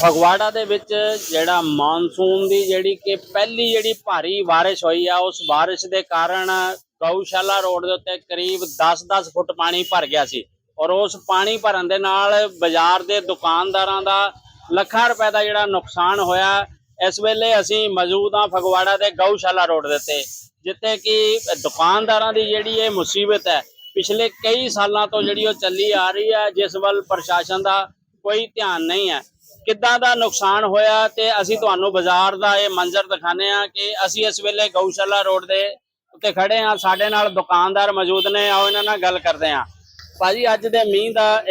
ਫਗਵਾੜਾ ਦੇ ਵਿੱਚ ਜਿਹੜਾ ਮਾਨਸੂਨ ਦੀ ਜਿਹੜੀ ਕਿ ਪਹਿਲੀ ਜਿਹੜੀ ਭਾਰੀ ਬਾਰਿਸ਼ ਹੋਈ ਆ, ਉਸ ਬਾਰਿਸ਼ ਦੇ ਕਾਰਨ ਗਊਸ਼ਾਲਾ ਰੋਡ ਦੇ ਉੱਤੇ ਕਰੀਬ 10-10 ਫੁੱਟ ਪਾਣੀ ਭਰ ਗਿਆ ਸੀ ਔਰ ਉਸ ਪਾਣੀ ਭਰਨ ਦੇ ਨਾਲ ਬਾਜ਼ਾਰ ਦੇ ਦੁਕਾਨਦਾਰਾਂ ਦਾ ਲੱਖਾਂ ਰੁਪਏ ਦਾ ਜਿਹੜਾ ਨੁਕਸਾਨ ਹੋਇਆ। ਇਸ ਵੇਲੇ ਅਸੀਂ ਮੌਜੂਦ ਹਾਂ ਫਗਵਾੜਾ ਦੇ ਗਊਸ਼ਾਲਾ ਰੋਡ ਦੇ ਉੱਤੇ, ਜਿੱਥੇ ਕਿ ਦੁਕਾਨਦਾਰਾਂ ਦੀ ਜਿਹੜੀ ਇਹ ਮੁਸੀਬਤ ਹੈ, ਪਿਛਲੇ ਕਈ ਸਾਲਾਂ ਤੋਂ ਜਿਹੜੀ ਉਹ ਚੱਲੀ ਆ ਰਹੀ ਹੈ, ਜਿਸ ਵੱਲ ਪ੍ਰਸ਼ਾਸਨ ਦਾ ਕੋਈ ਧਿਆਨ ਨਹੀਂ ਹੈ। ਕਿੱਦਾਂ ਦਾ ਨੁਕਸਾਨ ਹੋਇਆ ਤੇ ਅਸੀਂ ਤੁਹਾਨੂੰ ਬਾਜ਼ਾਰ ਦਾ ਇਹ ਮੰਜ਼ਰ ਦਿਖਾਣੇ ਆ ਕਿ ਅਸੀਂ ਇਸ ਵੇਲੇ ਗਊਸ਼ਾਲਾ ਰੋਡ ਦੇ ਉੱਤੇ ਖੜੇ ਆ ਸਾਡੇ ਨਾਲ ਦੁਕਾਨਦਾਰ ਮੌਜੂਦ ਨੇ। ਆਓ ਇਹਨਾਂ ਨਾਲ ਗੱਲ ਕਰਦੇ ਆ ਭਾਜੀ ਅੱਜ ਦੇ ਮੀਂਹ ਦਾ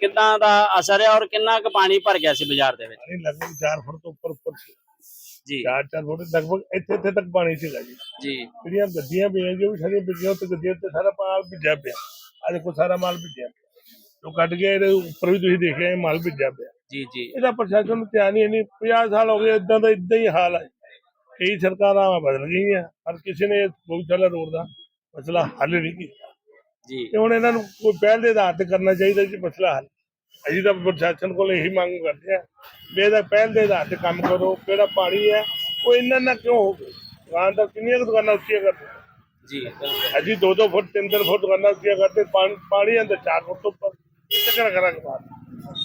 ਕਿੱਦਾਂ ਦਾ ਅਸਰ ਹੈ ਔਰ ਕਿੰਨਾ ਕੁ ਪਾਣੀ ਭਰ ਗਿਆ ਸੀ ਬਾਜ਼ਾਰ ਦੇ ਵਿੱਚ? ਲਗਭਗ 4 ਫੁੱਟ ਤੋਂ ਉੱਪਰ ਉੱਪਰ ਸੀ। ਜੀ। 4-4 ਫੁੱਟ ਲਗਭਗ ਇੱਥੇ ਇੱਥੇ ਤੱਕ ਪਾਣੀ ਸੀਗਾ ਜੀ। ਜੀ। ਜਿਹੜੀਆਂ ਗੱਡੀਆਂ ਪਈਆਂ ਜੋ ਵੀ ਸਾਰੀਆਂ ਪਿੱਛੇ ਤੇ ਗੱਡੀਆਂ ਤੇ ਸਾਰਾ ਮਾਲ ਭਿੱਜਿਆ ਪਿਆ। ਆ ਦੇਖੋ ਸਾਰਾ ਮਾਲ ਭਿੱਜਿਆ ਪਿਆ। ਜੋ ਕੱਢ ਇਹਦੇ ਉੱਪਰ ਵੀ ਤੁਸੀਂ ਦੇਖਿਆ ਇਹ ਮਾਲ ਭਿੱਜਿਆ ਪਿਆ। ਜੀ ਜੀ। ਇਹਦਾ ਪ੍ਰਸ਼ਾਸਨ ਨੂੰ ਧਿਆਨ ਹੀ ਨਹੀਂ 50 ਸਾਲ ਹੋ ਗਏ ਇਦਾਂ ਦਾ ਇਦਾਂ ਹੀ ਹਾਲ ਹੈ। ਕਈ ਸਰਕਾਰਾਂ ਬਦਲ ਗਈਆਂ ਪਰ ਕਿਸੇ ਨੇ ਗਊਸ਼ਾਲਾ ਰੋਡ ਦਾ ਮਸਲਾ ਹੱਲ ਨਹੀਂ ਕੀਤਾ। ਜੀ। ਤੇ ਹੁਣ ਇਹਨਾਂ ਨੂੰ ਕੋਈ ਪਹਿਲ ਦੇ ਆਧਾਰ ਤੇ ਕਰਨਾ ਚਾਹੀਦਾ ਜੀ ਮਸਲਾ ਹੱਲ। ਅਸੀਂ ਤਾਂ ਪ੍ਰਸ਼ਾਸਨ ਕੋਲ ਇਹੀ ਮੰਗ ਕਰਦੇ ਆ ਵੀ ਇਹਦਾ ਪਹਿਲ ਦੇ ਆਧਾਰ ਤੇ ਕੰਮ ਕਰੋ। ਕਿਹੜਾ ਪਾਣੀ ਹੈ ਉਹ ਇੰਨਾ ਨਾ ਕਿਉਂ ਹੋ ਗਿਆ? ਦੁਕਾਨਦਾਰ ਕਿੰਨੀਆਂ ਕੁ ਦੁਕਾਨਾਂ ਉੱਚੀਆਂ ਕਰਦੇ ਜੀ ਅਸੀਂ 2-2 ਫੁੱਟ 3-3 ਫੁੱਟ ਦੁਕਾਨਾਂ ਉੱਚੀਆਂ ਕਰਦੇ। ਪਾਣੀ ਪਾਣੀ ਅੰਦਰ 4 ਫੁੱਟ ਉੱਪਰ। ਕਿੱਥੇ ਕਰਾ ਕਰਾਂਗੇ ਬਾਤ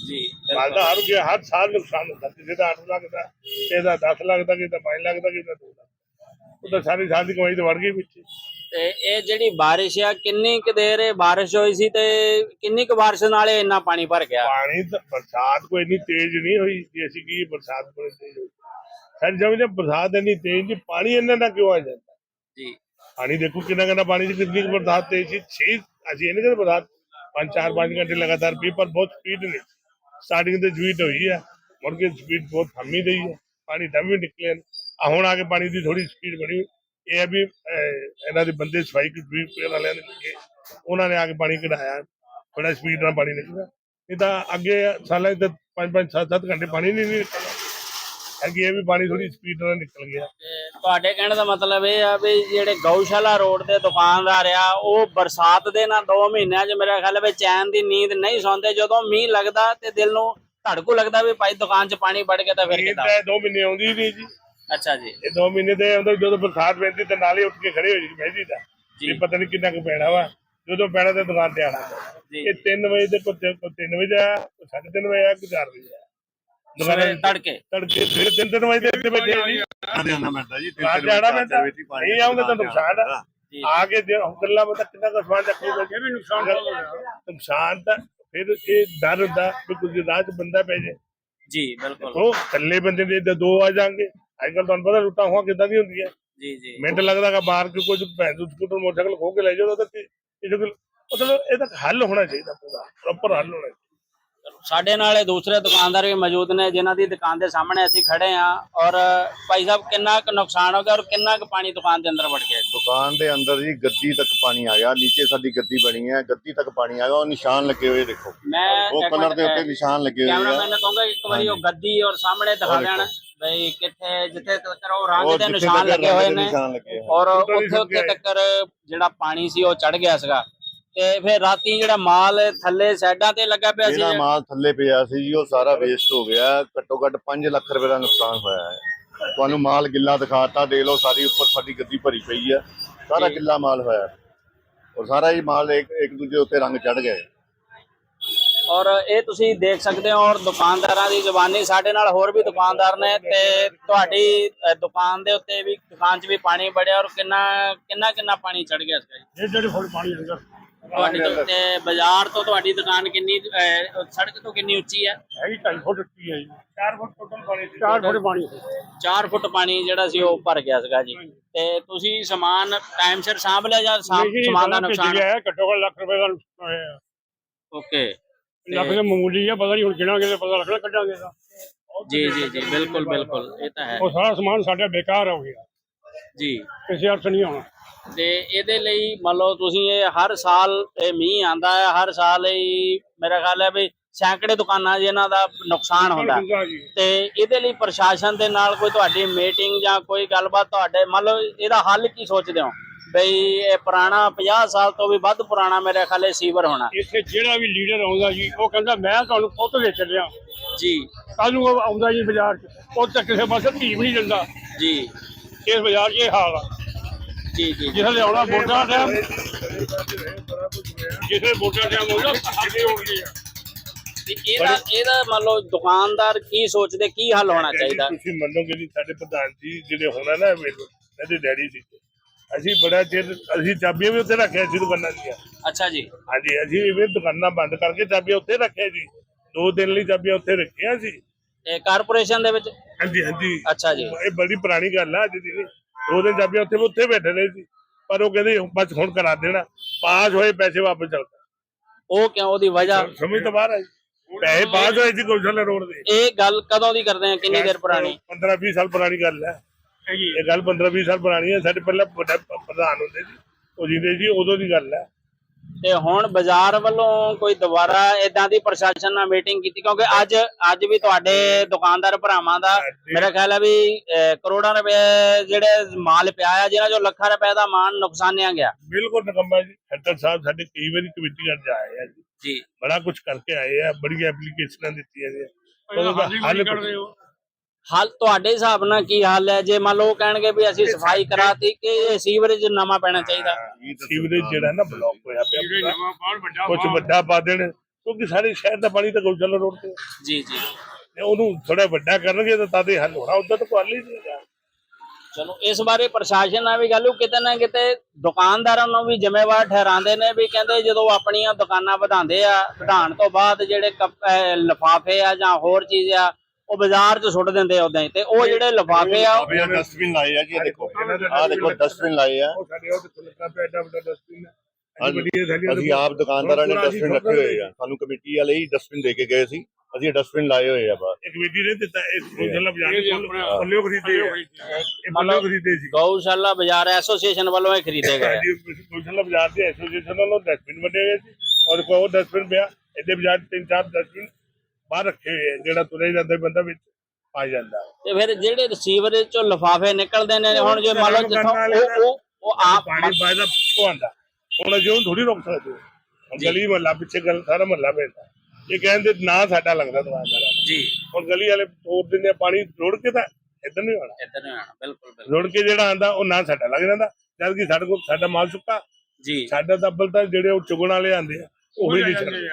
ਜੀ। ਮਾਲ ਦਾ ਹਰ ਗਿਆ ਹਰ ਸਾਲ ਨੁਕਸਾਨ ਹੁੰਦਾ ਕਿਸੇ ਦਾ 8 ਲੱਖ ਦਾ ਕਿਸੇ ਦਾ 10 ਲੱਖ ਦਾ ਕਿਸੇ ਦਾ 5 ਲੱਖ ਦਾ ਕਿਸੇ ਦਾ 2 ਲੱਖ ਉਹ ਤਾਂ ਸਾਰੀ ਸਾਲ ਦੀ ਕਮਾਈ ਤਾਂ ਵੜ ਗਈ ਵਿੱਚ। ਤੇ ਇਹ ਜਿਹੜੀ ਬਾਰਿਸ਼ ਆ ਕਿੰਨੀ ਕੁ ਦੇਰ ਇਹ ਬਾਰਿਸ਼ ਹੋਈ ਸੀ ਤੇ ਕਿੰਨੀ ਕੁ ਬਾਰਿਸ਼ ਨਾਲ ਇਹ ਇੰਨਾ ਪਾਣੀ ਭਰ ਗਿਆ? ਪਾਣੀ ਤਾਂ ਬਰਸਾਤ ਕੋਈ ਇੰਨੀ ਤੇਜ਼ ਨਹੀਂ ਹੋਈ ਕਿ ਅਸੀਂ ਕੀ ਬਰਸਾਤ ਬੜੀ ਤੇਜ਼ ਹੋਈ। ਸਾਡੇ ਸਮਝਦੇ ਬਰਸਾਤ ਇੰਨੀ ਤੇਜ਼ ਨਹੀਂ ਪਾਣੀ ਇੰਨਾ ਨਾ ਕਿਉਂ ਆ ਜਾਂਦਾ? ਜੀ। ਪਾਣੀ ਦੇਖੋ ਕਿੰਨਾ ਕਿੰਨਾ ਪਾਣੀ ਦੀ ਕਿੰਨੀ ਕੁ ਬਰਸਾਤ ਤੇਜ਼ ਸੀ ਛੇ ਅਸੀਂ ਇਹਨੇ ਕਹਿੰਦੇ ਬਰਸਾਤ ਪੰਜ ਚਾਰ ਪੰਜ ਘੰਟੇ ਲਗਾਤਾਰ ਪੀ ਪਰ ਬਹੁਤ ਸਪੀਡ ਨਹੀਂ ਸਟਾਰਟਿੰਗ ਤੇ ਸਪੀਡ ਹੋਈ ਹੈ। ਮੁੜ ਕੇ ਸਪੀਡ ਬਹੁਤ ਥੰਮੀ ਰਹੀ ਹੈ। ਪਾਣੀ ਤਾਂ ਵੀ ਨਿਕਲੇ ਆ ਹੁਣ ਆ ਕੇ ਪਾਣੀ ਦੀ ਥੋੜੀ ਸਪੀਡ ਬਣੀ ਇਹ ਹੈ ਵੀ ਇਹਨਾਂ ਦੇ ਬੰਦੇ ਸਫ਼ਾਈ ਸਵੀਪ ਵਾਲਿਆਂ ਨੇ ਲੱਗੇ। ਉਹਨਾਂ ਨੇ ਆ ਕੇ ਪਾਣੀ ਕਢਾਇਆ। ਬੜਾ ਸਪੀਡ ਨਾਲ ਪਾਣੀ ਨਿਕਲਿਆ। ਇਹ ਤਾਂ ਅੱਗੇ ਸਾਲਾਂ 'ਚ ਤਾਂ ਪੰਜ ਪੰਜ ਸੱਤ ਸੱਤ ਘੰਟੇ ਪਾਣੀ ਨਹੀਂ ਨਿਕਲਦਾ ਅੱਗੇ ਇਹ ਵੀ ਪਾਣੀ ਥੋੜੀ ਸਪੀਡ ਨਾਲ ਨਿਕਲ ਗਿਆ। ਤੇ ਤੁਹਾਡੇ ਕਹਿਣ ਦਾ ਮਤਲਬ ਇਹ ਆ ਵੀ ਜਿਹੜੇ ਗਊਸ਼ਾਲਾ ਰੋਡ ਦੇ ਦੁਕਾਨਦਾਰ ਆ ਉਹ ਬਰਸਾਤ ਦੇ ਨਾ 2 ਮਹੀਨਿਆਂ 'ਚ ਮੇਰੇ ਖਿਆਲ ਵਿੱਚ ਚੈਨ ਦੀ ਨੀਂਦ ਨਹੀਂ ਸੌਂਦੇ। ਜਦੋਂ ਮੀਂਹ ਲੱਗਦਾ ਤੇ ਦਿਲ ਨੂੰ ਧੜਕੂ ਲੱਗਦਾ ਵੀ ਭਾਈ ਦੁਕਾਨ 'ਚ ਪਾਣੀ ਵੜ ਗਿਆ ਤਾਂ ਫਿਰ ਇਹ ਕਿਦਾਂ ਤਾਂ ਦੋ ਮਹੀਨੇ ਆਉਂਦੀ ਹੀ ਨਹੀਂ ਜੀ। ਅੱਛਾ ਜੀ। ਇਹ ਦੋ ਮਹੀਨੇ ਦੇ ਅੰਦਰ ਜਦੋਂ ਬਰਸਾਤ ਪੈਂਦੀ ਤੇ ਨਾਲੇ ਉੱਠ ਕੇ ਖੜੇ ਹੋ ਜੀ ਬਹਿਦੀ ਤਾਂ ਜੀ। ਪਤਾ ਨਹੀਂ ਕਿੰਨਾ ਕੁ ਪੈਣਾ ਵਾ। ਜਦੋਂ ਪੈਣਾ ਤੇ ਦੁਕਾਨ ਤੇ ਆਣਾ। ਜੀ। ਇਹ 3 ਵਜੇ ਦੇ ਕੋਈ 3 ਵਜੇ ਆ ਕੋਈ ਸਾਢੇ ਤਿੰਨ ਵਜੇ ਆ 4 ਵਜੇ ਆ। ਸਵੇਰੇ ਤੜਕੇ। ਤੜਕੇ ਫਿਰ 3 ਵਜੇ ਦੇ ਇੱਥੇ ਬੈਠੇ ਆ ਜੀ ਜਾਣਾ ਪੈਂਦਾ। ਜੀ ਜਾਣਾ ਪੈਂਦਾ ਨਹੀਂ ਆਉਂਗੇ ਤਾਂ ਨੁਕਸਾਨ ਆ। ਜੀ। ਆ ਕੇ ਜੇ ਗੱਲਾਂ ਕਿੰਨਾ ਕੁ ਸਮਾਨ ਚੱਕੂਗਾ ਇਹ ਵੀ ਨੁਕਸਾਨ ਨੁਕਸਾਨ ਤਾਂ ਫਿਰ ਇਹ ਡਰ ਹੁੰਦਾ ਵੀ ਕੁਝ 'ਚ ਬੰਦਾ ਪੈ ਜਾਏ। ਜੀ ਬਿਲਕੁਲ। ਉਹ ਇਕੱਲੇ ਬੰਦੇ ਦੇ ਦੋ ਆ ਜਾਣਗੇ। ਅੱਜ ਕੱਲ ਤੁਹਾਨੂੰ ਪਤਾ ਲੁੱਟਾਂ ਹੋਆ ਕਿੱਦਾਂ ਦੀ ਹੁੰਦੀਆਂ। ਜੀ ਜੀ। ਮਿੰਟ ਲੱਗਦਾ ਕਿ ਬਾਹਰ ਕੇ ਕੁਝ ਭੈਣ ਸਕੂਟਰ ਮੋਟਰਸਾਈਕਲ ਖੋ ਕੇ ਲੈ ਜਾਓ ਤਾਂ ਇਹ ਜੋ ਕਿ- ਮਤਲਬ ਇਹਦਾ ਹੱਲ ਹੋਣਾ ਚਾਹੀਦਾ ਪੂਰਾ ਪ੍ਰੋਪਰ ਹੱਲ ਹੋਣਾ ਚਾਹੀਦਾ। ਸਾਡੇ ਨਾਲ ਇਹ ਦੂਸਰੇ ਦੁਕਾਨਦਾਰ ਵੀ ਮੌਜੂਦ ਨੇ ਜਿਨ੍ਹਾਂ ਦੀ ਦੁਕਾਨ ਦੇ ਸਾਹਮਣੇ ਅਸੀਂ ਖੜੇ ਆ ਔਰ ਭਾਈ ਸਾਹਿਬ ਕਿੰਨਾ ਕੁ ਨੁਕਸਾਨ ਹੋ ਗਿਆ ਔਰ ਕਿੰਨਾ ਕੁ ਪਾਣੀ ਦੁਕਾਨ ਦੇ ਅੰਦਰ ਵੜ ਗਿਆ? ਦੁਕਾਨ ਦੇ ਅੰਦਰ ਜੀ ਗੱਦੀ ਤੱਕ ਪਾਣੀ ਆ ਗਿਆ ਨੀਚੇ ਸਾਡੀ ਗੱਦੀ ਬਣੀ ਹੈ ਗੱਦੀ ਤੱਕ ਪਾਣੀ ਆ ਗਿਆ ਉਹ ਨਿਸ਼ਾਨ ਲੱਗੇ ਹੋਏ ਦੇਖੋ। ਮੈਂ ਉਹ ਕਲਰ ਦੇ ਉੱਤੇ ਨਿਸ਼ਾਨ ਲੱਗੇ ਹੋਏ ਕੈਮਰਾਮੈਨ ਆ ਨੇ ਕਹੂੰਗਾ ਇੱਕ ਵਾਰੀ ਉਹ ਗੱਦੀ ਔਰ ਸਾਹਮਣੇ ਦਿਖਾ। ਦੇਣ ਬਈ ਕਿੱਥੇ ਜਿੱਥੇ ਤੱਕ ਉਹ ਰੰਗ ਦੇ ਨਿਸ਼ਾਨ ਲੱਗੇ ਹੋਏ ਨੇ ਔਰ ਉੱਥੇ ਉੱਤੇ ਸੁੱਕਿਆ ਤੱਕ ਜਿਹੜਾ ਪਾਣੀ ਸੀ ਉਹ ਚੜ ਗਿਆ ਸੀਗਾ। ਤੇ ਫਿਰ ਰਾਤੀ ਜਿਹੜਾ ਮਾਲ ਥੱਲੇ ਸਾਈਡਾਂ ਤੇ ਲੱਗਾ ਪਿਆ ਸੀ ਜਿਹੜਾ ਮਾਲ ਥੱਲੇ ਪਿਆ ਸੀ ਜੀ ਉਹ ਸਾਰਾ ਵੇਸਟ ਹੋ ਗਿਆ। ਘੱਟੋ ਘੱਟ 5 ਲੱਖ ਰੁਪਏ ਦਾ ਨੁਕਸਾਨ ਹੋਇਆ ਹੈ। ਤੁਹਾਨੂੰ ਮਾਲ ਗਿੱਲਾ ਦਿਖਾਤਾ ਦੇ ਲਓ ਸਾਰੀ ਉੱਪਰ ਸਾਡੀ ਗੱਦੀ ਭਰੀ ਪਈ ਹੈ ਸਾਰਾ। ਗਿੱਲਾ ਮਾਲ ਹੋਇਆ। ਔਰ ਸਾਰਾ ਹੀ ਮਾਲ ਇੱਕ ਇੱਕ ਦੂਜੇ ਉੱਤੇ ਰੰਗ ਚੜ ਗਏ। ਔਰ ਇਹ ਤੁਸੀਂ ਦੇਖ ਸਕਦੇ ਹੋ ਔਰ ਦੁਕਾਨਦਾਰਾਂ ਦੀ ਜ਼ੁਬਾਨੀ ਸਾਡੇ ਨਾਲ ਹੋਰ ਵੀ ਦੁਕਾਨਦਾਰ ਨੇ ਤੇ ਤੁਹਾਡੀ ਦੁਕਾਨ ਦੇ ਉੱਤੇ ਵੀ ਦੁਕਾਨ 'ਚ ਵੀ ਪਾਣੀ ਵੜਿਆ ਔਰ ਕਿੰਨਾ ਕਿੰਨਾ ਕਿੰਨਾ ਪਾਣੀ ਚੜ ਗਿਆ ਸੀਗਾ ਜੀ ਜਿਹੜੇ ਫੁੱਲ ਪਾਣੀ ਅੰਦਰ ਤੁਹਾਡੀ ਤੋਂ ਤੇ ਬਾਜ਼ਾਰ ਤੋਂ ਤੁਹਾਡੀ ਦੁਕਾਨ ਕਿੰਨੀ ਸੜਕ ਤੋਂ ਕਿੰਨੀ ਉੱਚੀ ਹੈ ਹੈਗੀ 2.5 ਫੁੱਟ ਕੀ ਹੈ ਜੀ। 4 ਫੁੱਟ ਟੋਟਲ ਪਾਣੀ 4 ਫੁੱਟ ਪਾਣੀ 4 ਫੁੱਟ ਪਾਣੀ ਜਿਹੜਾ ਸੀ ਉਹ ਭਰ ਗਿਆ ਸੀਗਾ ਜੀ। ਤੇ ਤੁਸੀਂ ਸਮਾਨ ਟਾਈਮ ਸਿਰ ਸਾਂਭ ਲਿਆ ਜਾਂ ਸਾਂਭ- ਸਮਾਨ ਦਾ ਨੁਕਸਾਨ? ਹੈ ਘੱਟੋ ਘੱਟ ਲੱਖ ਰੁਪਏ ਦਾ ਨੁਕਸਾਨ ਹੋਇਆ। ਓਕੇ। ਲੱਖ ਦੇ ਮਾਮੂਲੀ ਆ ਪਤਾ ਨਹੀਂ ਹੁਣ ਗਿਣਾਂਗੇ ਤੇ ਪਤਾ ਲੱਗਣਾ ਕੱਢਾਂਗੇ ਤਾਂ। ਜੀ ਜੀ ਜੀ ਬਿਲਕੁਲ ਬਿਲਕੁਲ ਇਹ ਤਾਂ ਹੈ। ਉਹ ਸਾਰਾ ਸਮਾਨ ਸਾਡਾ ਬੇਕਾਰ ਹੋ ਗਿਆ। ਜੀ। ਕਿਸੇ ਅਰਥ ਨਹੀਂ ਆਉਣਾ। ਤੇ ਇਹਦੇ ਲਈ ਮੰਨ ਲਓ ਤੁਸੀਂ ਇਹ ਹਰ ਸਾਲ ਇਹ ਮੀਂਹ ਆਂਦਾ ਹੈ ਹਰ ਸਾਲ ਹੀ ਮੇਰਾ ਖਿਆਲ ਹੈ ਵੀ ਸੈਂਕੜੇ ਦੁਕਾਨਾਂ ਜਿਨ੍ਹਾਂ ਦਾ ਨੁਕਸਾਨ ਹੁੰਦਾ ਤੇ ਇਹਦੇ ਲਈ ਪ੍ਰਸ਼ਾਸਨ ਦੇ ਨਾਲ ਕੋਈ ਤੁਹਾਡੀ ਮੀਟਿੰਗ ਜਾਂ ਕੋਈ ਗੱਲਬਾਤ ਤੁਹਾਡੇ ਮੰਨ ਲਓ ਇਹਦਾ ਹੱਲ ਕੀ ਸੋਚਦੇ ਹੋ? ਬਈ ਇਹ ਪੁਰਾਣਾ 50 ਸਾਲ ਤੋਂ ਵੀ ਵੱਧ ਪੁਰਾਣਾ ਮੇਰੇ ਖਿਆਲ ਸੀਵਰ ਹੋਣਾ। ਇੱਥੇ ਜਿਹੜਾ ਵੀ ਲੀਡਰ ਆਉਂਦਾ ਜੀ ਉਹ ਕਹਿੰਦਾ ਮੈਂ ਤੁਹਾਨੂੰ ਪੁੱਤ ਦੇ ਚੱਲਿਆ ਜੀ। ਕੱਲ ਨੂੰ ਉਹ ਆਉਂਦਾ ਜੀ ਬਾਜ਼ਾਰ 'ਚ ਉਹ ਤਾਂ ਕਿਸੇ ਪਾਸੇ ਧੀ ਵੀ ਨਹੀਂ ਦਿੰਦਾ। ਜੀ। ਇਸ ਬਾਜ਼ਾਰ 'ਚ ਇਹ ਹਾਲ ਆ। ਜੀ ਜੀ ਜਿੱਥੇ ਲਿਆਉਣਾ ਵੋਟਾਂ ਦਾ ਟਾਈਮ ਜਿੱਥੇ ਵੋਟਾਂ ਦਾ ਟਾਈਮ ਹੋਊਗਾ ਹੋਣਗੇ ਤੇ ਇਹਦਾ ਇਹਦਾ ਮੰਨ ਲਓ ਦੁਕਾਨਦਾਰ ਕੀ ਸੋਚਦੇ ਕੀ ਹੱਲ ਹੋਣਾ ਚਾਹੀਦਾ? ਤੁਸੀਂ ਮੰਨੋਗੇ ਨਹੀਂ ਸਾਡੇ ਪ੍ਰਧਾਨ ਜੀ ਜਿਹੜੇ ਹੋਣਾ ਨਾ ਮੇਰੇ ਇਹਦੇ ਡੈਡੀ ਸੀ। ਅਸੀਂ ਬੜਾ ਚਿਰ ਅਸੀਂ ਚਾਬੀਆਂ ਵੀ ਉੱਥੇ ਰੱਖਿਆ ਸੀ ਦੁਕਾਨਾਂ ਦੀਆਂ। ਅੱਛਾ ਜੀ। ਹਾਂਜੀ ਅਸੀਂ ਵੀ ਦੁਕਾਨਾਂ ਬੰਦ ਕਰਕੇ ਚਾਬੀਆਂ ਉੱਥੇ ਰੱਖਿਆ ਜੀ ਦੋ ਦਿਨ ਲਈ ਚਾਬੀਆਂ ਉੱਥੇ ਰੱਖੀਆਂ ਸੀ। ਇਹ ਕਾਰਪੋਰੇਸ਼ਨ ਦੇ ਵਿੱਚ? ਹਾਂਜੀ ਹਾਂਜੀ। ਅੱਛਾ ਜੀ। ਇਹ ਬੜੀ ਪੁਰਾਣੀ ਗੱਲ ਆ ਅੱਜ ਦੀ। ਨਹੀਂ ਦੋ ਦਿਨ ਚਾਬੀਆਂ ਉੱਥੇ ਉੱਥੇ ਬੈਠੇ ਰਹੇ ਸੀ। ਪਰ ਉਹ ਕਹਿੰਦੇ ਬਸ ਹੁਣ ਕਰਾ ਦੇਣਾ। ਪਾਸ ਹੋਏ ਪੈਸੇ ਵਾਪਸ ਚਲਦਾ ਉਹ ਕਿਉਂ? ਉਹਦੀ ਵਜ੍ਹਾ? ਸਮਝ ਤੋਂ ਬਾਹਰ ਆ ਜੀ। ਪੈਸੇ ਪਾਸ ਹੋਏ ਸੀ ਗੋਸ਼ਾਲਾ ਰੋਡ ਦੇ। ਇਹ ਗੱਲ ਕਦੋਂ ਦੀ ਕਰਦੇ ਆ? ਕਿੰਨੀ ਦੇਰ ਪੁਰਾਣੀ? 15 20 ਸਾਲ ਪੁਰਾਣੀ ਗੱਲ ਹੈ। ਇਹ ਗੱਲ 15 20 ਸਾਲ ਪੁਰਾਣੀ ਹੈ। ਸਾਡੇ ਪਹਿਲਾਂ ਪ੍ਰਧਾਨ ਹੁੰਦੇ ਸੀ। ਉਹ ਜਿੰਦੇ ਜੀ ਉਦੋਂ ਦੀ ਗੱਲ ਹੈ। ਤੇ ਹੁਣ ਬਾਜ਼ਾਰ ਵੱਲੋਂ ਕੋਈ ਦੁਬਾਰਾ ਇਦਾਂ ਦੀ ਪ੍ਰਸ਼ਾਸਨ ਨਾਲ ਮੀਟਿੰਗ ਕੀਤੀ ਕਿਉਂਕਿ ਅੱਜ ਅੱਜ ਵੀ ਤੁਹਾਡੇ ਦੁਕਾਨਦਾਰ ਭਰਾਵਾਂ ਦਾ ਮੇਰਾ ਖਿਆਲ ਹੈ ਵੀ ਕਰੋੜਾਂ ਰੁਪਏ ਜਿਹੜੇ ਮਾਲ ਪਿਆ ਆ ਜਿਹਨਾਂ ਚੋਂ ਲੱਖਾਂ ਰੁਪਏ ਦਾ ਮਾਲ ਨੁਕਸਾਨਿਆ ਗਿਆ। ਬਿਲਕੁਲ ਨਕੰਮਾ ਜੀ ਖੱਟਰ ਸਾਹਿਬ ਸਾਡੇ ਕਈ ਵਾਰੀ ਕਮੇਟੀਆਂ ਚ ਆਏ ਆ ਜੀ। ਜੀ। ਬੜਾ ਕੁਝ ਕਰਕੇ ਆਏ ਆ ਬੜੀਆਂ ਐਪਲੀਕੇਸ਼ਨਾਂ ਦਿੱਤੀਆਂ ਨੇ। ਹੱਲ ਕਰਦੇ ਹੋ। ਹਾਲ ਤੁਹਾਡੇ ਹਿਸਾਬ ਨਾਲ ਕੀ ਹਾਲ ਹੈ? ਜੇ ਮੰਨ ਲਓ ਕਹਿਣਗੇ ਵੀ ਅਸੀਂ ਸਫ਼ਾਈ ਕਰਾਤੀ ਕਿ ਇਹ ਸੀਵਰੇਜ ਨਵਾਂ ਪੈਣਾ ਚਾਹੀਦਾ। ਸੀਵਰੇਜ ਜਿਹੜਾ ਨਾ ਬਲੌਕ ਹੋਇਆ ਪਿਆ ਜਿਹੜੇ ਪੂਰਾ। ਨਵਾਂ ਬਾਹਰ ਵੱਡਾ ਕੁਝ ਵੱਡਾ ਪਾ ਦੇਣ ਕਿਉਂਕਿ ਸਾਰੇ ਸ਼ਹਿਰ ਦਾ ਪਾਣੀ ਤਾਂ ਗੋਸ਼ਾਲਾ ਰੋਡ ਤੇ ਹੈ। ਜੀ ਜੀ। ਤੇ ਉਹਨੂੰ ਥੋੜਾ ਵੱਡਾ ਕਰਨਗੇ ਤਾਂ ਤਾਦੇ ਹੱਲ ਹੋਣਾ ਉਦੋਂ ਤਾਂ ਕੋਈ ਹੱਲ ਹੀ ਨਹੀਂ ਹੈਗਾ। ਚਲੋ ਇਸ ਬਾਰੇ ਪ੍ਰਸ਼ਾਸਨ ਨਾਲ ਵੀ ਗੱਲ ਹੋਈ, ਕਿਤੇ ਨਾ ਕਿਤੇ ਦੁਕਾਨਦਾਰਾਂ ਨੂੰ ਵੀ ਜ਼ਿੰਮੇਵਾਰ ਠਹਿਰਾਉਂਦੇ ਨੇ ਵੀ ਕਹਿੰਦੇ ਜਦੋਂ ਆਪਣੀਆਂ ਦੁਕਾਨਾਂ ਵਧਾਉਂਦੇ ਆ ਵਧਾਉਣ ਤੋਂ ਬਾਅਦ ਜਿਹੜੇ ਲਫਾਫੇ ਆ ਜਾਂ ਹੋਰ ਚੀਜ਼ ਆ ਉਹ ਬਾਜ਼ਾਰ 'ਚ ਸੁੱਟ ਦਿੰਦੇ ਆ ਉਦਾਂ ਹੀ। ਤੇ ਉਹ ਜਿਹੜੇ ਲਫਾਫੇ ਆ ਉਹ- ਇਹ ਡਸਟਬਿਨ ਲਾਏ ਆ ਜੀ ਇਹ ਦੇਖੋ। ਆਹ ਦੇਖੋ ਡਸਟਬਿਨ ਲਾਏ ਆ। ਉਹ ਸਾਡੇ ਉਹ ਤੇ ਲੱਗਾ ਪਿਆ ਐਡਾ ਵੱਡਾ ਡਸਟਬਿਨ ਹਾਂਜੀ। ਵੱਡੀਆਂ ਥੈਲੀਆਂ ਅਸੀਂ ਆਪ ਦੁਕਾਨਦਾਰਾਂ ਨੇ ਡਸਟਬਿਨ ਰੱਖੇ ਹੋਏ ਆ। ਸਾਨੂੰ ਕਮੇਟੀ ਵਾਲੇ ਹੀ ਡਸਟਬਿਨ ਦੇ ਕੇ ਗਏ ਸੀ। ਅਸੀਂ ਡਸਟਬਿਨ ਲਾਏ ਹੋਏ ਆ ਬਾਹਰ ਵਿਧੀ ਨੇ ਦਿੱਤਾ ਇਸ ਗੋਸ਼ਾਲਾ ਬਾਜ਼ਾਰ ਪੱਲਿਓ ਖਰੀਦੇ ਆ। ਇਹ ਪੱਲਿਓ ਖਰੀਦੇ ਸੀ। ਗਊਸ਼ਾਲਾ ਬਾਜ਼ਾਰ ਐਸੋਸੀਏਸ਼ਨ ਵੱਲੋਂ ਇਹ ਖਰੀਦੇ ਗਏ ਆ। ਗੋਸ਼ਾਲਾ ਬਾਜ਼ਾਰ ਦੇ ਐਸੋਸੀਏਸ਼ਨ ਵੱਲੋਂ ਡਸਟਬਿਨ ਵੰਡੇ ਗਏ ਸੀ। ਔਰ ਕੋਈ ਉਹ ਡਸਟਬਿਨ ਪਿਆ। ਇਹਦੇ ਬਾਜ਼ਾਰ ਤਿੰਨ ਚਾਰ ਡਸਟਬਿਨ ਬਾਹਰ ਰੱਖੇ ਹੋਏ ਆ ਜਿਹੜਾ ਤੁਰੇ ਜਾਂਦਾ ਬੰਦਾ ਵਿੱਚ ਪਾ ਜਾਂਦਾ। ਤੇ ਫਿਰ ਜਿਹੜੇ ਰਿਸੀਵਰੇਜ ਚੋਂ ਲਫਾਫੇ ਨਿਕਲਦੇ ਨੇ ਹੁਣ ਜੇ ਮੰਨ ਲਓ ਜਿੱਥੋਂ ਉਹ ਉਹ ਉਹ ਆਪ ਪਾਣੀ ਬਾਜਦਾ ਪਿੱਛੋਂ ਆਂਦਾ ਹੁਣ ਉਹਨੂੰ ਥੋੜੀ ਰੋਕ ਸਕਦੇ ਹੋ। ਹੁਣ ਗਲੀ ਮਹੱਲਾ ਪਿੱਛੇ ਗੱਲ ਸਾਰਾ ਮਹੱਲਾ ਪੈਂਦਾ। ਇਹ ਕਹਿੰਦੇ ਨਾ ਸਾਡਾ ਲੱਗਦਾ ਦੁਕਾਨਦਾਰਾਂ ਦਾ ਜੀ। ਹੁਣ ਗਲੀ ਵਾਲੇ ਤੋੜ ਦਿੰਦੇ ਆ ਪਾਣੀ ਰੋੜ ਕੇ ਤਾਂ ਇੱਧਰ ਨਹੀਂ ਆਉਣਾ। ਇੱਧਰ ਨੂੰ ਆਉਣਾ ਬਿਲਕੁਲ ਬਿਲਕੁਲ। ਰੋੜ ਕੇ ਜਿਹੜਾ ਆਂਦਾ ਉਹ ਨਾ ਸਾਡਾ ਲੱਗ ਜਾਂਦਾ। ਜਦ ਕਿ ਸਾਡੇ ਕੋਲ ਸਾਡਾ ਮਾਲ ਸੁੱਕਾ। ਜੀ। ਸਾਡਾ ਤਾਂ ਅੱਬਲ ਤਾਂ ਜਿਹੜੇ ਉਹ ਚੁਗਣ ਵਾਲੇ ਆਂਦੇ ਆ ਉਹ ਹੀ ਨਹੀਂ ਛੱਡਦੇ।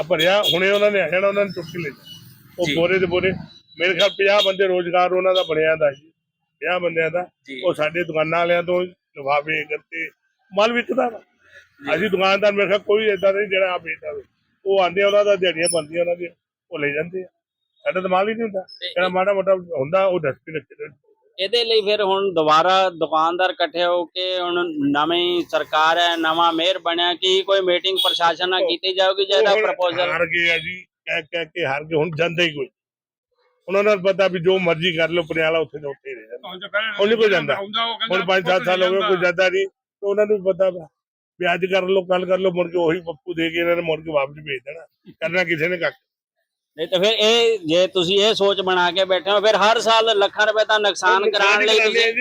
ਆ ਭਰਿਆ ਹੁਣੇ ਉਹਨਾਂ ਨੇ ਆ ਜਾਣਾ ਉਹਨਾਂ ਨੇ ਚੁੱਕ ਕੇ ਲੈ ਜਾਣਾ। ਉਹ ਜੀ। ਬੋਰੇ ਦੇ ਬੋਰੇ। ਮੇਰੇ ਖਿਆਲ 50 ਬੰਦੇ ਰੋਜ਼ਗਾਰ ਉਹਨਾਂ ਦਾ ਬਣਿਆ ਦਾ ਜੀ 50 ਬੰਦਿਆਂ ਦਾ। ਜੀ। ਉਹ ਸਾਡੇ ਦੁਕਾਨਾਂ ਵਾਲਿਆਂ ਤੋਂ ਲਿਫਾਫੇ ਗੱਤੇ ਮਾਲ ਵਿਕਦਾ ਵਾ। ਅਸੀਂ ਦੁਕਾਨਦਾਰ ਮੇਰੇ ਖਿਆਲ ਕੋਈ ਏਦਾਂ ਨਹੀਂ ਜਿਹੜਾ ਆ ਵੇਚਦਾ ਹੋਵੇ। ਉਹ ਆਂਦੇ ਉਹਨਾਂ ਦਾ ਦਿਹਾੜੀਆਂ ਬਣਦੀਆਂ ਉਹਨਾਂ ਦੀਆਂ। ਉਹ ਲੈ ਜਾਂਦੇ ਆ। ਸਾਡਾ ਤਾਂ ਮਾਲ ਹੀ ਨਹੀਂ ਹੁੰਦਾ। ਜਿਹੜਾ ਮਾੜਾ ਮੋਟਾ ਹੁੰਦਾ ਉਹ ਡਸਟਬਿਨ ਰੱਖੇ ਇਹਦੇ ਲਈ ਫਿਰ ਹੁਣ ਦੁਬਾਰਾ ਦੁਕਾਨਦਾਰ ਇਕੱਠੇ ਹੋ ਕੇ ਹੁਣ ਨਵੀਂ ਸਰਕਾਰ ਹੈ ਨਵਾਂ ਮੇਅਰ ਬਣਿਆ ਕੀ ਕੋਈ ਮੀਟਿੰਗ ਪ੍ਰਸ਼ਾਸਨ ਨਾਲ ਕੀਤੀ ਜਾਊਗੀ ਹੁਣ ਪ੍ਰਪੋਜ਼ਲ ਹਾਰ ਗਏ ਆ ਜੀ ਕਹਿ ਕਹਿ ਕੇ ਹਾਰ ਗਏ ਹੁਣ ਜਾਂਦਾ ਹੀ ਕੋਈ। ਉਹਨਾਂ ਨੂੰ ਪਤਾ ਵੀ ਜੋ ਮਰਜ਼ੀ ਕਰ ਲਓ ਪਟਿਆਲਾ ਉੱਥੇ ਦਾ ਉੱਥੇ ਹੀ ਰਹਿ ਜਾਂਦਾ। ਹੁਣ ਨਹੀਂ ਕੋਈ ਜਾਂਦਾ। ਹੁਣ 5-7 ਸਾਲ ਹੋ ਗਏ ਕੋਈ ਜਾਂਦਾ ਨਹੀਂ ਤੇ ਉਹਨਾਂ ਨੂੰ ਵੀ ਪਤਾ ਵਾ ਵੀ ਅੱਜ ਕਰ ਲਓ ਕੱਲ ਕਰ ਲਓ ਮੁੜ ਕੇ ਉਹੀ ਪੱਪੂ ਦੇ ਕੇ ਇਹਨਾਂ ਨੇ ਮੁੜ ਕੇ ਵਾਪਸ ਭੇਜ ਦੇਣਾ। ਕਰਨਾ ਕਿਸੇ ਨੇ ਕੱਖ। ਨਹੀਂ ਤਾਂ ਫਿਰ ਇਹ ਜੇ ਤੁਸੀਂ ਇਹ ਸੋਚ ਬਣਾ ਕੇ ਬੈਠੇ ਹੋ ਫਿਰ ਹਰ ਸਾਲ ਲੱਖਾਂ ਰੁਪਏ ਦਾ ਨੁਕਸਾਨ ਕਰਾਉਣ ਲਈ ਤੁਸੀਂ?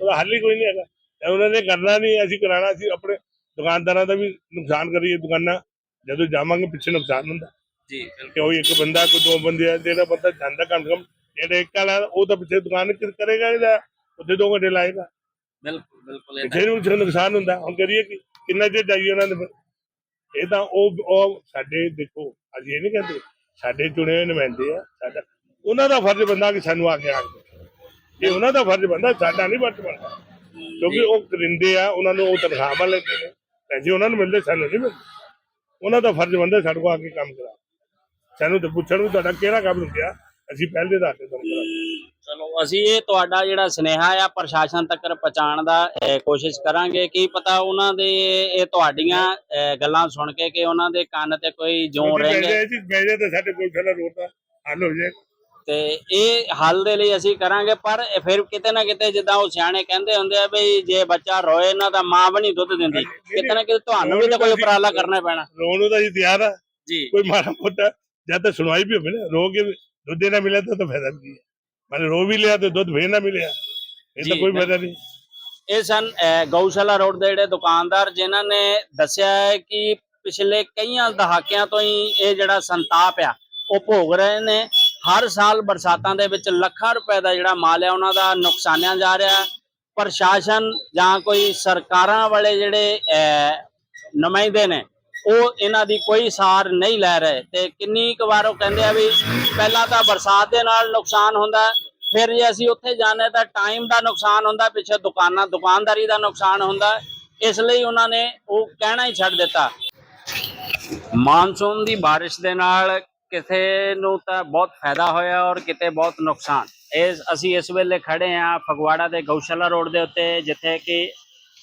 ਉਹਦਾ ਹੱਲ ਹੀ ਕੋਈ ਨਹੀਂ ਹੈਗਾ। ਉਹਨਾਂ ਨੇ ਕਰਨਾ ਨਹੀਂ ਅਸੀਂ ਕਰਾਣਾ ਸੀ ਆਪਣੇ ਦੁਕਾਨਦਾਰਾਂ ਦਾ ਵੀ ਨੁਕਸਾਨ ਕਰੀਏ ਦੁਕਾਨਾਂ। ਜਦੋਂ ਜਾਵਾਂਗੇ ਪਿੱਛੇ ਨੁਕਸਾਨ ਹੁੰਦਾ। ਜੀ ਕਿ ਉਹ ਇੱਕ ਬੰਦਾ ਕੋਈ ਦੋ ਬੰਦੇ ਆ ਜਿਹੜਾ ਬੰਦਾ ਜਾਂਦਾ ਕਮ ਕਮ ਜਿਹੜਾ ਇੱਕ ਵਾਲਾ ਉਹ ਤਾਂ ਪਿੱਛੇ ਦੁਕਾਨ ਕਿ ਕਰੇਗਾ ਇਹਦਾ ਉੱਥੇ ਦੋ ਘੰਟੇ ਲਾਏਗਾ। ਬਿਲਕੁਲ ਬਿਲਕੁਲ। ਇਹ ਨੂੰ ਨੁਕਸਾਨ ਹੁੰਦਾ। ਹੁਣ ਕਰੀਏ ਕਿ ਕਿੰਨਾ ਚਿਰ ਜਾਈਏ ਉਹਨਾਂ ਦੇ? ਇਹ ਤਾਂ ਉਹ ਉਹ ਸਾਡੇ ਦੇਖੋ, ਅਸੀਂ ਇਹ ਨਹੀਂ ਕਹਿੰਦੇ, ਸਾਡੇ ਚੁਣੇ ਹੋਏ ਨੁਮਾਇੰਦੇ ਆ, ਸਾਡਾ, ਉਹਨਾਂ ਦਾ ਫਰਜ਼ ਬੰਦਾ ਕਿ ਸਾਨੂੰ ਆ ਕੇ ਆਖਦੇ ਇਹ ਉਹਨਾਂ ਦਾ ਫਰਜ਼ ਬੰਦਾ, ਸਾਡਾ ਨਹੀਂ ਫਰਜ਼ ਬੰਦਾ ਕਿਉਂਕਿ ਉਹ ਕਰਿੰਦੇ ਆ, ਉਹਨਾਂ ਨੂੰ ਉਹ ਤਨਖਾਹਾਂ ਲੈਂਦੇ ਨੇ। ਪੈਸੇ ਉਹਨਾਂ ਨੂੰ ਮਿਲਦੇ, ਸਾਨੂੰ ਨਹੀਂ ਮਿਲਦੇ। ਉਹਨਾਂ ਦਾ ਫਰਜ਼ ਬੰਦਾ ਸਾਡੇ ਕੋਲ ਆ ਕੇ ਕੰਮ ਕਰਾ। ਸਾਨੂੰ ਤੇ ਪੁੱਛਣ ਵੀ ਤੁਹਾਡਾ ਕਿਹੜਾ ਕੰਮ ਰੁਕਿਆ ਅਸੀਂ ਪਹਿਲੇ ਦਾ ਤੇ ਤੁਹਾਨੂੰ ਕਰਾਂਗੇ ਚਲੋ ਅਸੀਂ ਇਹ ਤੁਹਾਡਾ ਜਿਹੜਾ ਸੁਨੇਹਾ ਆ ਪ੍ਰਸ਼ਾਸਨ ਤੱਕ ਪਹੁੰਚਾਉਣ ਦਾ ਕੋਸ਼ਿਸ਼ ਕਰਾਂਗੇ। ਕੀ ਪਤਾ ਉਹਨਾਂ ਦੇ ਇਹ ਤੁਹਾਡੀਆਂ ਗੱਲਾਂ ਸੁਣ ਕੇ ਕਿ ਉਹਨਾਂ ਦੇ ਕੰਨ ਤੇ ਕੋਈ ਜੋਂ ਜੀ ਪੈਸੇ ਤੇ ਸਾਡੇ ਕੋਲ ਸਾਡਾ ਰੋਡ ਦਾ ਹੱਲ ਹੋ ਜਾਏ। ਤੇ ਇਹ ਹੱਲ ਦੇ ਲਈ ਅਸੀਂ ਕਰਾਂਗੇ ਪਰ ਫਿਰ ਕਿਤੇ ਨਾ ਕਿਤੇ ਜਿੱਦਾਂ ਉਹ ਸਿਆਣੇ ਕਹਿੰਦੇ ਹੁੰਦੇ ਆ ਵੀ ਜੇ ਬੱਚਾ ਰੋਏ ਨਾ ਤਾਂ ਮਾਂ ਵੀ ਨਹੀਂ ਦੁੱਧ ਦਿੰਦੀ। ਕਿਤੇ ਨਾ ਕਿਤੇ ਤੁਹਾਨੂੰ ਵੀ ਤਾਂ ਕੋਈ ਉਪਰਾਲਾ ਕਰਨਾ ਪੈਣਾ। ਰੋਣ ਨੂੰ ਤਾਂ ਅਸੀਂ ਤਿਆਰ ਆ। ਜੀ। ਕੋਈ ਮਾੜਾ ਮੋਟਾ ਜਦ ਤੱਕ ਸੁਣਵਾਈ ਵੀ ਹੋਵੇ ਨਾ ਰੋ ਕੇ ਵੀ ਦੁੱਧ ਨਾ ਮਿਲਿਆ ਤਾਂ ਤਾਂ ਫਾਇਦਾ ਕੀ ਹੈ ਮਨ ਰੋ ਵੀ ਲਿਆ ਤੇ ਦੁੱਧ ਫੇਰ ਨਾ ਮਿਲਿਆ ਇਹ ਤਾਂ ਜੀ, ਕੋਈ ਫਾਇਦਾ ਨਹੀਂ ਇਹ ਸਨ ਅਹ, ਗਊਸ਼ਾਲਾ ਰੋਡ ਦੇ ਜਿਹੜੇ ਦੁਕਾਨਦਾਰ ਜਿਨ੍ਹਾਂ ਨੇ ਦੱਸਿਆ ਹੈ ਕਿ ਪਿਛਲੇ ਕਈਆਂ ਦਹਾਕਿਆਂ ਤੋਂ ਹੀ ਇਹ ਜਿਹੜਾ ਸੰਤਾਪ ਆ ਉਹ ਭੋਗ ਰਹੇ ਨੇ ਹਰ ਸਾਲ ਬਰਸਾਤਾਂ ਦੇ ਵਿੱਚ ਲੱਖਾਂ ਰੁਪਏ ਦਾ ਜਿਹੜਾ ਮਾਲ ਹੈ ਉਹਨਾਂ ਦਾ ਨੁਕਸਾਨਿਆ ਜਾ ਰਿਹਾ ਹੈ। ਪ੍ਰਸ਼ਾਸਨ ਜਾਂ ਕੋਈ ਸਰਕਾਰਾਂ ਵਾਲੇ ਜਿਹੜੇ ਅਹ, ਨੁਮਾਇੰਦੇ ਨੇ ਉਹ ਇਹਨਾਂ ਦੀ ਕੋਈ ਸਾਰ ਨਹੀਂ ਲੈ ਰਹੇ ਤੇ ਕਿੰਨੀ ਕੁ ਵਾਰ ਉਹ ਕਹਿੰਦੇ ਆ ਵੀ ਪਹਿਲਾਂ ਤਾਂ ਬਰਸਾਤ ਦੇ ਨਾਲ ਨੁਕਸਾਨ ਹੁੰਦਾ, ਫਿਰ ਜੇ ਅਸੀਂ ਉੱਥੇ ਜਾਂਦੇ ਤਾਂ ਟਾਈਮ ਦਾ ਨੁਕਸਾਨ ਹੁੰਦਾ, ਪਿੱਛੇ ਦੁਕਾਨਾਂ, ਦੁਕਾਨਦਾਰੀ ਦਾ ਨੁਕਸਾਨ ਹੁੰਦਾ, ਇਸ ਲਈ ਉਹਨਾਂ ਨੇ ਉਹ ਕਹਿਣਾ ਹੀ ਛੱਡ ਦਿੱਤਾ। ਮਾਨਸੂਨ ਦੀ ਬਾਰਿਸ਼ ਦੇ ਨਾਲ ਕਿਸੇ ਨੂੰ ਤਾਂ ਬਹੁਤ ਫਾਇਦਾ ਹੋਇਆ ਔਰ ਕਿਤੇ ਬਹੁਤ ਨੁਕਸਾਨ। ਇਸ, ਅਸੀਂ ਇਸ ਵੇਲੇ ਖੜੇ ਆ ਫਗਵਾੜਾ ਦੇ ਗਊਸ਼ਾਲਾ ਰੋਡ ਦੇ ਉੱਤੇ, ਜਿੱਥੇ ਕਿ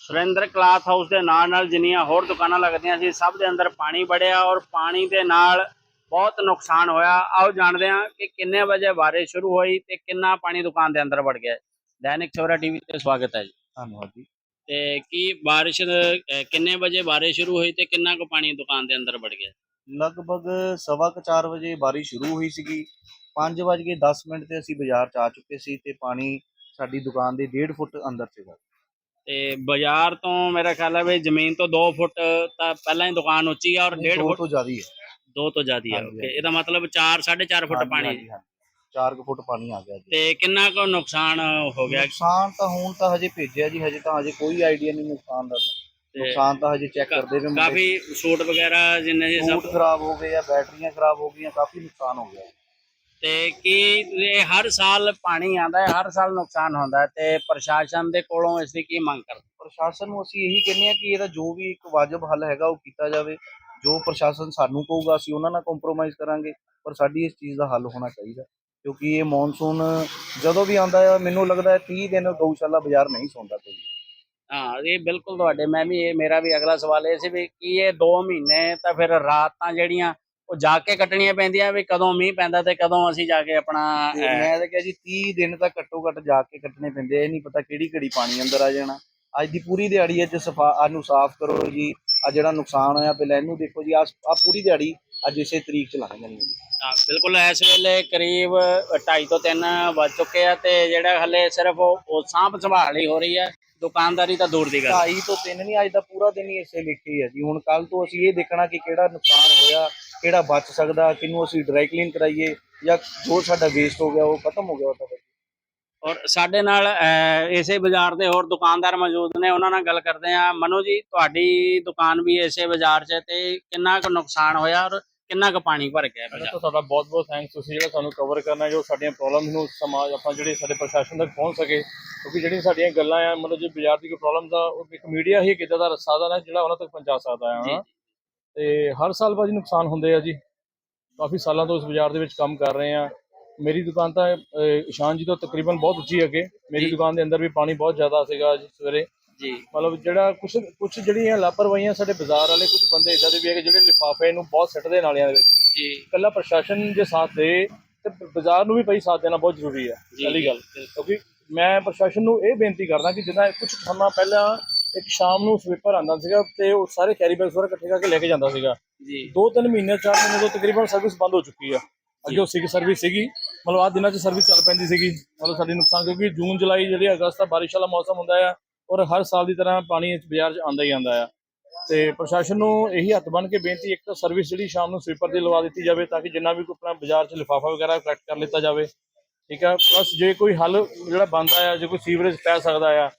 ਸੁਰਿੰਦਰ ਕਲਾਥ ਹਾਊਸ ਦੇ ਨਾਲ ਨਾਲ ਜਿੰਨੀਆਂ ਹੋਰ ਦੁਕਾਨਾਂ ਲੱਗਦੀਆਂ ਸੀ ਸਭ ਦੇ ਅੰਦਰ ਪਾਣੀ ਵੜਿਆ ਔਰ ਪਾਣੀ ਦੇ ਨਾਲ ਬਹੁਤ ਨੁਕਸਾਨ ਹੋਇਆ। ਆਓ ਜਾਣਦੇ ਹਾਂ ਕਿ ਕਿੰਨੇ ਵਜੇ ਬਾਰਿਸ਼ ਸ਼ੁਰੂ ਹੋਈ ਤੇ ਕਿੰਨਾ ਪਾਣੀ ਦੁਕਾਨ ਦੇ ਅੰਦਰ ਵੜ ਗਿਆ। ਦੈਨਿਕ ਸਵੇਰਾ ਟੀਵੀ ਤੇ ਸਵਾਗਤ ਹੈ ਜੀ। ਧੰਨਵਾਦ ਜੀ। ਤੇ ਕੀ ਬਾਰਿਸ਼ ਕਿੰਨੇ ਵਜੇ ਬਾਰਿਸ਼ ਸ਼ੁਰੂ ਹੋਈ ਤੇ ਕਿੰਨਾ ਕੁ ਪਾਣੀ ਦੁਕਾਨ ਦੇ ਅੰਦਰ ਵੜ ਗਿਆ? ਲਗਭਗ ਸਵਾ ਕੁ ਚਾਰ ਵਜੇ ਬਾਰਿਸ਼ ਸ਼ੁਰੂ ਹੋਈ ਸੀਗੀ। 5 ਵਜੇ ਕੇ 10 ਮਿੰਟ ਤੇ ਅਸੀਂ ਬਾਜ਼ਾਰ ਚ ਆ ਚੁੱਕੇ ਸੀ ਤੇ ਪਾਣੀ ਸਾਡੀ ਦੁਕਾਨ ਦੇ 1.5 ਫੁੱਟ ਅੰਦਰ ਸੀਗਾ। ਤੇ ਬਾਜ਼ਾਰ ਤੋਂ ਮੇਰਾ ਖਿਆਲ ਹੈ ਵੀ ਜ਼ਮੀਨ ਤੋਂ 2 ਫੁੱਟ ਤਾਂ ਪਹਿਲਾਂ ਹੀ ਦੁਕਾਨ ਉੱਚੀ ਆ ਔਰ 1.5 ਦੋ ਫੁੱਟ ਤੋਂ ਜ਼ਿਆਦਾ ਹੀ। ਹੈ 2 ਤੋਂ ਜ਼ਿਆਦਾ ਹੈ ਓਕੇ। ਇਹਦਾ ਮਤਲਬ 4 4.5 ਫੁੱਟ ਪਾਣੀ। ਹੈ। 4 ਫੁੱਟ ਪਾਣੀ ਆ ਗਿਆ ਜੀ। ਤੇ ਕਿੰਨਾ ਕੁ ਨੁਕਸਾਨ ਹੋ ਗਿਆ? ਨੁਕਸਾਨ ਤਾਂ ਹੁਣ ਤਾਂ ਹਜੇ ਭੇਜਿਆ ਜੀ ਹਜੇ ਤਾਂ ਹਜੇ ਕੋਈ ਆਈਡੀਆ ਨਹੀਂ ਨੁਕਸਾਨ ਦਾ। ਨੁਕਸਾਨ ਤਾਂ ਹਜੇ ਚੈੱਕ ਕਰਦੇ ਪਏ। ਕਾਫੀ ਸੂਟ ਵਗੈਰਾ ਜਿੰਨੇ ਜੀ ਸਭ ਖਰਾਬ ਹੋ ਗਏ ਆ ਬੈਟਰੀਆਂ ਖਰਾਬ ਹੋ ਗਈਆਂ ਕਾਫੀ ਨੁਕਸਾਨ ਹੋ ਗਿਆ। ਤੇ ਕੀ ਇਹ ਹਰ ਸਾਲ ਪਾਣੀ ਆਂਦਾ ਹੈ ਹਰ ਸਾਲ ਨੁਕਸਾਨ ਹੁੰਦਾ ਹੈ ਤੇ ਪ੍ਰਸ਼ਾਸਨ ਦੇ ਕੋਲੋਂ ਇਸ ਦੀ ਕੀ ਮੰਗ ਕਰਦੇ ਪ੍ਰਸ਼ਾਸਨ ਨੂੰ ਅਸੀਂ ਇਹੀ ਕਹਿੰਦੇ ਆ ਕਿ ਇਹਦਾ ਜੋ ਵੀ ਇੱਕ ਵਾਜਬ ਹੱਲ ਹੈਗਾ ਉਹ ਕੀਤਾ ਜਾਵੇ। ਜੋ ਪ੍ਰਸ਼ਾਸਨ ਸਾਨੂੰ ਕਹੂਗਾ ਅਸੀਂ ਉਹਨਾਂ ਨਾਲ ਕੰਪਰੋਮਾਈਜ਼ ਕਰਾਂਗੇ ਪਰ ਸਾਡੀ ਇਸ ਚੀਜ਼ ਦਾ ਹੱਲ ਹੋਣਾ ਚਾਹੀਦਾ। ਕਿਉਂਕਿ ਇਹ ਮੌਨਸੂਨ ਜਦੋਂ ਵੀ ਆਉਂਦਾ ਹੈ ਮੈਨੂੰ ਲੱਗਦਾ ਹੈ 30 ਦਿਨ ਗਊਸ਼ਾਲਾ ਬਾਜ਼ਾਰ ਨਹੀਂ ਸੌਂਦਾ ਕੋਈ। ਹਾਂ ਇਹ ਬਿਲਕੁਲ ਤੁਹਾਡੇ ਮੈਂ ਵੀ ਇਹ ਮੇਰਾ ਵੀ ਅਗਲਾ ਸਵਾਲ ਇਹ ਸੀ ਵੀ ਕੀ ਇਹ 2 ਮਹੀਨੇ ਤਾਂ ਫਿਰ ਰਾਤਾਂ ਜਿਹੜੀਆਂ ਉਹ ਜਾ ਕੇ ਕੱਟਣੀਆਂ ਪੈਂਦੀਆਂ ਵੀ ਕਦੋਂ ਮੀਂਹ ਪੈਂਦਾ ਤੇ ਕਦੋਂ ਅਸੀਂ ਜਾ ਕੇ ਆਪਣਾ ਤੇ ਮੈਂ ਤਾਂ ਕਿਹਾ ਜੀ 30 ਦਿਨ ਤਾਂ ਘੱਟੋ ਘੱਟ ਜਾ ਕੇ ਕੱਟਣੇ ਪੈਂਦੇ ਆ ਇਹ ਨਹੀਂ ਪਤਾ ਕਿਹੜੀ ਘੜੀ ਪਾਣੀ ਅੰਦਰ ਆ ਜਾਣਾ। ਅੱਜ ਦੀ ਪੂਰੀ ਦਿਹਾੜੀ ਅੱਜ ਸਫਾ ਆ ਨੂੰ ਸਾਫ਼ ਕਰੋ ਜੀ ਆ ਜਿਹੜਾ ਨੁਕਸਾਨ ਹੋਇਆ ਪਹਿਲਾਂ ਇਹਨੂੰ ਦੇਖੋ ਜੀ ਆ ਆ ਪੂਰੀ ਦਿਹਾੜੀ ਅੱਜ ਇਸੇ ਤਰੀਕ ਚ ਲੰਘ ਜਾਣੀ ਹੈ ਜੀ। ਹਾਂ, ਬਿਲਕੁਲ ਇਸ ਵੇਲੇ ਕਰੀਬ 2.5 ਤੋਂ 3 ਵੱਜ ਚੁੱਕੇ ਆ ਤੇ ਜਿਹੜਾ ਹਲੇ ਸਿਰਫ ਉਹ ਉਹ ਸਾਂਭ ਸੰਭਾਲ ਹੀ ਹੋ ਰਹੀ ਹੈ ਦੁਕਾਨਦਾਰੀ ਤਾਂ ਦੂਰ ਦੀ ਗੱਲ ਢਾਈ ਤੋਂ ਤਿੰਨ ਨਹੀਂ ਅੱਜ ਦਾ ਪੂਰਾ ਦਿਨ ਹੀ ਇਸੇ ਲਿਖੇ ਹੈ ਜੀ। ਹੁਣ ਕੱਲ ਤੋਂ ਅਸੀਂ ਇਹ ਦੇਖਣਾ ਕਿ ਕਿਹੜਾ ਨੁਕਸਾਨ ਹੋਇਆ ਕਿਹੜਾ ਬਚ ਸਕਦਾ ਕਿਹਨੂੰ ਅਸੀਂ ਡਰਾਈ ਕਲੀਨ ਕਰਾਈਏ ਜਾਂ ਜੋ ਸਾਡਾ ਵੇਸਟ ਹੋ ਗਿਆ ਉਹ ਖਤਮ ਹੋ ਗਿਆ ਉਹ ਤਾਂ ਫਿਰ। ਔਰ ਸਾਡੇ ਨਾਲ ਇਸੇ ਬਾਜ਼ਾਰ ਦੇ ਹੋਰ ਦੁਕਾਨਦਾਰ ਮੌਜੂਦ ਨੇ ਉਹਨਾਂ ਨਾਲ ਗੱਲ ਕਰਦੇ ਆ ਮਨੋ ਜੀ ਤੁਹਾਡੀ ਦੁਕਾਨ ਵੀ ਇਸੇ ਬਾਜ਼ਾਰ 'ਚ ਤੇ ਕਿੰਨਾ ਕੁ ਨੁਕਸਾਨ ਹੋਇਆ ਔਰ ਕਿੰਨਾ ਕੁ ਪਾਣੀ ਭਰ ਗਿਆ ਬਾਜ਼ਾਰ ਤਾਂ ਤੁਹਾਡਾ ਬਹੁਤ ਬਹੁਤ ਥੈਂਕਸ ਤੁਸੀਂ ਜਿਹੜਾ ਸਾਨੂੰ ਕਵਰ ਕਰਨਾ ਜੋ ਸਾਡੀਆਂ ਪ੍ਰੋਬਲਮਸ ਨੂੰ ਸਮਾਜ ਆਪਾਂ ਜਿਹੜੇ ਸਾਡੇ ਪ੍ਰਸ਼ਾਸਨ ਤੱਕ ਪਹੁੰਚ ਸਕੇ ਕਿਉਂਕਿ ਜਿਹੜੀਆਂ ਸਾਡੀਆਂ ਗੱਲਾਂ ਆ ਮਤਲਬ ਜੇ ਬਾਜ਼ਾਰ ਦੀ ਕੋਈ ਪ੍ਰੋਬਲਮ ਦਾ ਉਹ ਇੱਕ ਮੀਡੀਆ ਹੀ ਕਿੱਦਾਂ ਦਾ ਸਾਧਨ ਹੈ ਜਿਹੜਾ ਉਹਨਾਂ ਤੱਕ ਪਹੁੰਚਾ ਸਕਦਾ ਜੀ। ਹੈ ਤੇ ਹਰ ਸਾਲ ਬਾਜੀ ਨੁਕਸਾਨ ਹੁੰਦੇ ਆ ਜੀ। ਕਾਫੀ ਸਾਲਾਂ ਤੋਂ ਇਸ ਬਾਜ਼ਾਰ ਦੇ ਵਿੱਚ ਕੰਮ ਕਰ ਰਹੇ ਆ ਮੇਰੀ ਦੁਕਾਨ ਤਾਂ ਇਸ਼ਾਨ ਜੀ ਤੋਂ ਤਕਰੀਬਨ ਬਹੁਤ ਉੱਚੀ ਅੱਗੇ। ਮੇਰੀ। ਦੁਕਾਨ ਦੇ ਅੰਦਰ ਵੀ ਪਾਣੀ ਬਹੁਤ ਜ਼ਿਆਦਾ ਸੀਗਾ ਅੱਜ ਸਵੇਰੇ। ਜੀ। ਮਤਲਬ ਜਿਹੜਾ ਕੁਝ ਕੁਝ ਜਿਹੜੀਆਂ ਲਾਪਰਵਾਹੀਆਂ ਸਾਡੇ ਬਾਜ਼ਾਰ ਵਾਲੇ ਕੁਝ ਬੰਦੇ ਇਦਾਂ ਦੇ ਵੀ ਹੈਗੇ ਜਿਹੜੇ ਲਿਫਾਫੇ ਨੂੰ ਬਹੁਤ ਸਿੱਟਦੇ ਨਾਲਿਆਂ ਦੇ ਵਿੱਚ। ਜੀ। ਇਕੱਲਾ ਪ੍ਰਸ਼ਾਸਨ ਜੇ ਸਾਥ ਦੇ ਤੇ ਬਾਜ਼ਾਰ ਨੂੰ ਵੀ ਭਾਈ ਸਾਥ ਦੇਣਾ ਬਹੁਤ ਜ਼ਰੂਰੀ ਹੈ। ਪਹਿਲੀ ਗੱਲ। ਕਿਉਂਕਿ ਮੈਂ ਪ੍ਰਸ਼ਾਸਨ ਨੂੰ ਇਹ ਬੇਨਤੀ ਕਰਦਾ ਕਿ ਜਿੱਦਾਂ ਕੁਝ ਸਮਾਂ ਪਹਿਲਾਂ ਇੱਕ ਸ਼ਾਮ ਨੂੰ ਸਵੀਪਰ ਆਂਦਾ ਸੀਗਾ ਤੇ ਉਹ ਸਾਰੇ ਕੈਰੀ ਬੈਗਸ ਵਗੈਰਾ ਇਕੱਠੇ ਕਰਕੇ ਲੈ ਕੇ ਜਾਂਦਾ ਸੀਗਾ। ਜੀ। ਦੋ ਤਿੰਨ ਮਹੀਨੇ ਚਾਰ ਮਹੀਨੇ ਤੋਂ ਤਕਰੀਬਨ ਸਰਵਿਸ ਬੰਦ ਹੋ ਚੁੱਕੀ ਆ। ਅੱਗੇ ਉਹ ਸੀ ਸਰਵਿਸ ਸੀਗੀ। ਮਤਲਬ ਆਹ ਦਿਨਾਂ 'ਚ ਸਰਵਿਸ ਚੱਲ ਪੈਂਦੀ ਸੀਗੀ। ਮਤਲਬ ਸਾਡੀ ਨੁਕਸਾਨ ਕਿਉਂਕਿ ਜੂਨ ਜੁਲਾਈ ਜਿਹੜੀ ਅਗਸਤ ਦਾ ਬਾਰਿਸ਼ ਵਾਲਾ ਮੌਸਮ ਹੁੰਦਾ ਆ ਔਰ ਹਰ ਸਾਲ ਦੀ ਤਰ੍ਹਾਂ ਪਾਣੀ ਇਸ ਬਾਜ਼ਾਰ 'ਚ ਆਂਦਾ ਹੀ ਆਂਦਾ ਆ। ਤੇ ਪ੍ਰਸ਼ਾਸਨ ਨੂੰ ਇਹੀ ਹੱਥ ਬੰਨ ਕੇ ਬੇਨਤੀ ਇੱਕ ਤਾਂ ਸਰਵਿਸ ਜਿਹੜੀ ਸ਼ਾਮ ਨੂੰ ਸਵੀਪਰ ਦੀ ਲਵਾ ਦਿੱਤੀ ਜਾਵੇ ਤਾਂ ਕਿ ਜਿੰਨਾ ਵੀ ਕੋਈ ਆਪਣਾ ਬਾਜ਼ਾਰ 'ਚ ਲਿਫਾਫਾ ਵਗੈਰਾ ਕਲੈਕਟ ਕਰ ਲਿੱਤਾ ਜਾਵੇ। ਠੀਕ ਆ? ਪਲੱਸ ਜੇ ਕੋਈ ਹੱਲ ਜਿਹੜਾ ਬਣਦਾ ਆ ਜੇ ਕੋਈ ਸੀਵਰੇਜ ਪੈ ਸਕਦਾ ਆ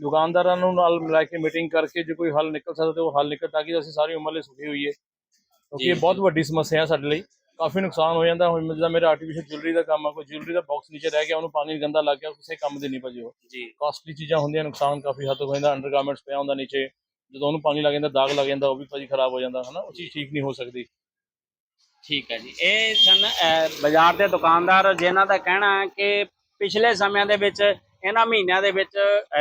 ਦੁਕਾਨਦਾਰਾਂ ਨੂੰ ਨਾਲ ਮਿਲਾ ਕੇ ਮੀਟਿੰਗ ਕਰਕੇ ਜੇ ਕੋਈ ਹੱਲ ਨਿਕਲ ਸਕਦਾ ਤੇ ਉਹ ਹੱਲ ਨਿਕਲ ਤਾਂ ਕਿ ਅਸੀਂ ਸਾਰੀ ਉਮਰ ਲਈ ਸੁਖੀ ਹੋਈਏ। ਕਿਉਂਕਿ ਇਹ ਬਹੁਤ ਵੱਡੀ ਸਮੱਸਿਆ ਹੈ ਸਾਡੇ ਲਈ। ਕਾਫੀ ਨੁਕਸਾਨ ਹੋ ਜਾਂਦਾ। ਹੁਣ ਜਿੱਦਾਂ ਮੇਰਾ ਆਰਟੀਫੀਸ਼ੀਅਲ ਜੁਐਲਰੀ ਦਾ ਕੰਮ ਆ ਕੋਈ ਜੁਐਲਰੀ ਦਾ ਬਾਕਸ ਨੀਚੇ ਰਹਿ ਗਿਆ ਉਹਨੂੰ ਪਾਣੀ ਗੰਦਾ ਲੱਗ ਗਿਆ ਕਿਸੇ ਕੰਮ ਦੇ ਨਹੀਂ ਭਾਜੀ ਉਹ ਜੀ। ਕਾਸਟਲੀ ਚੀਜ਼ਾਂ ਹੁੰਦੀਆਂ ਨੁਕਸਾਨ ਕਾਫੀ ਹੱਦ ਤੱਕ ਹੋ ਜਾਂਦਾ ਅੰਡਰਗਾਰਮੈਂਟਸ ਪਿਆ ਹੁੰਦਾ ਨੀਚੇ। ਜਦੋਂ ਉਹਨੂੰ ਪਾਣੀ ਲੱਗ ਜਾਂਦਾ ਦਾਗ ਲੱਗ ਜਾਂਦਾ ਉਹ ਵੀ ਭਾਜੀ ਖਰਾਬ ਹੋ ਜਾਂਦਾ ਹਨਾ? ਉਹ ਚੀਜ਼ ਠੀਕ ਨਹੀਂ ਹੋ ਸਕਦੀ। ਠੀਕ ਹੈ ਜੀ। ਇਹ ਸਨ ਅਹ, ਬਾਜ਼ਾਰ ਦੇ ਦੁਕਾਨਦਾਰ ਜਿਨ੍ਹਾਂ ਦਾ ਕਹਿਣਾ ਹੈ ਕਿ ਪਿਛਲੇ ਸਮਿਆਂ ਦੇ ਵਿੱਚ ਇਹਨਾਂ ਮਹੀਨਿਆਂ ਦੇ ਵਿੱਚ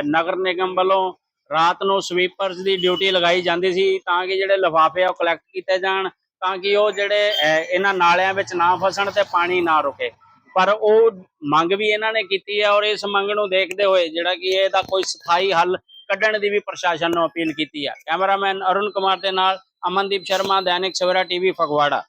ਨਗਰ ਨਿਗਮ ਵੱਲੋਂ ਰਾਤ ਨੂੰ ਸਵੀਪਰਸ ਦੀ ਡਿਊਟੀ ਲਗਾਈ ਜਾਂਦੀ ਸੀ ਤਾਂ ਕਿ ਜਿਹੜੇ ਲਿਫਾਫੇ ਆ ਉਹ ਕਲੈਕਟ ਕੀਤੇ ਜਾਣ, ਤਾਂ ਕਿ ਉਹ ਜਿਹੜੇ ਇਹਨਾਂ ਨਾਲਿਆਂ ਵਿੱਚ ਨਾ ਫਸਣ ਤੇ ਪਾਣੀ ਨਾ ਰੁਕੇ। ਪਰ ਉਹ ਮੰਗ ਵੀ ਇਹਨਾਂ ਨੇ ਕੀਤੀ ਹੈ ਔਰ ਇਸ ਮੰਗ ਨੂੰ ਦੇਖਦੇ ਹੋਏ ਜਿਹੜਾ ਕਿ ਇਹਦਾ ਕੋਈ ਸਥਾਈ ਹੱਲ ਕੱਢਣ ਦੀ ਵੀ ਪ੍ਰਸ਼ਾਸਨ ਨੂੰ ਅਪੀਲ ਕੀਤੀ ਹੈ ਕੈਮਰਾਮੈਨ ਅਰੁਣ ਕੁਮਾਰ ਦੇ ਨਾਲ ਅਮਨਦੀਪ ਸ਼ਰਮਾ, ਦੈਨਿਕ ਸਵੇਰਾ ਟੀਵੀ ਫਗਵਾੜਾ।